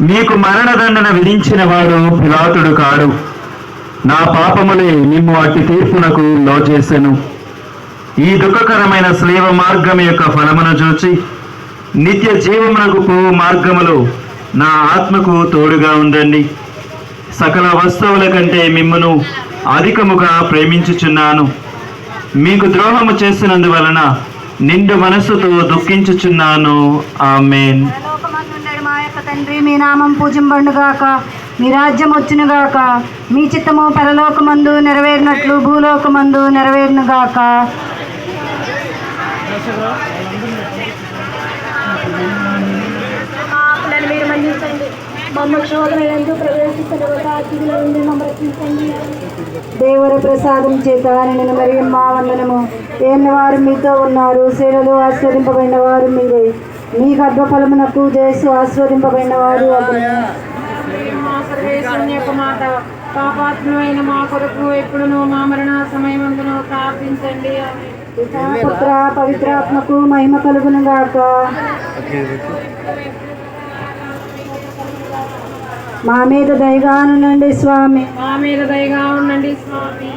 మీకు మరణదండన విధించిన వాడు పిలాతుడు కాడు. నా పాపములే నిమ్ము అట్టి తీర్పునకు లోచేసెను. ఈ దుఃఖకరమైన స్లీవ మార్గం యొక్క ఫలమును చూచి నిత్య జీవమునకు పోవు మార్గములో నా ఆత్మకు తోడుగా ఉండండి. సకల వస్తువుల కంటే మిమ్మను అధికముగా ప్రేమించుచున్నాను. మీకు ద్రోహము చేసినందువలన నిండు మనస్సుతో దుఃఖించుచున్నాను. ఆమెన్. యొక్క తండ్రి మీ నామం పూజింపండుగాక మీ రాజ్యం వచ్చునుగాక మీ చిత్తము పరలోకమందు నెరవేరినట్లు భూలోకమందు నెరవేరునుగాక. మీరు మన్నించండి. మమ్మ ప్రవేశించడం దేవర ప్రసాదం చేత నేను మరి మా వందనము. వారు మీతో ఉన్నారు సేనలు ఆస్వాదింపబడిన వారు మీరే. మీ గర్భఫలమునకు చేసి ఆస్వాదింపబడిన వారు మా పాపాత్మైన మా కొరకు ఎప్పుడును మా మరణ సమయమందును ప్రార్థించండి. ఆమేన్. పుత్ర పవిత్రాత్మకు మహిమ కలుగును గాక మా మీద దయగానునండి స్వామి. మా మీద దయగా ఉండండి స్వామి.